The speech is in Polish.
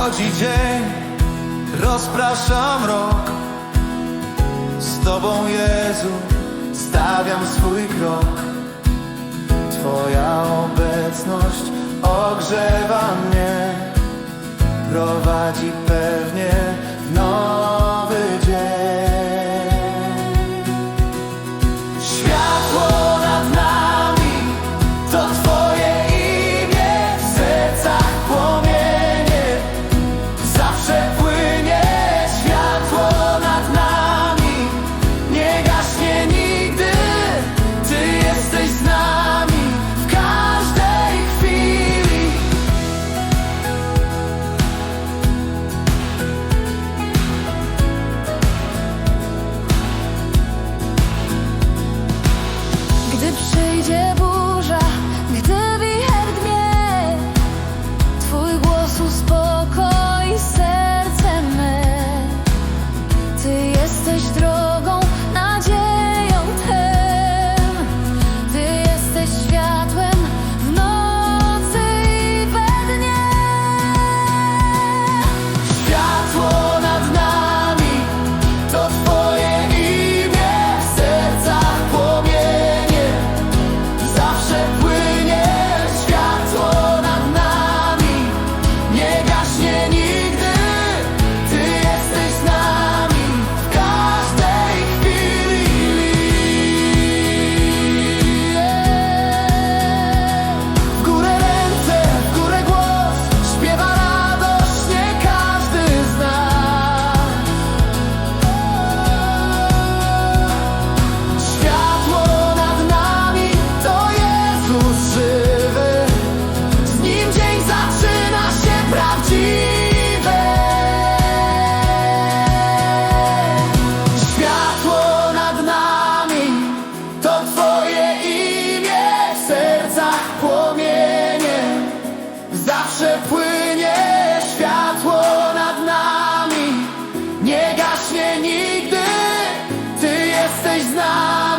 Nadchodzi dzień, rozpraszam rok. Z Tobą Jezu, stawiam swój krok. Twoja obecność ogrzewa mnie Prowadzi pewnie 解不。mnie nigdy. Ty jesteś z nami.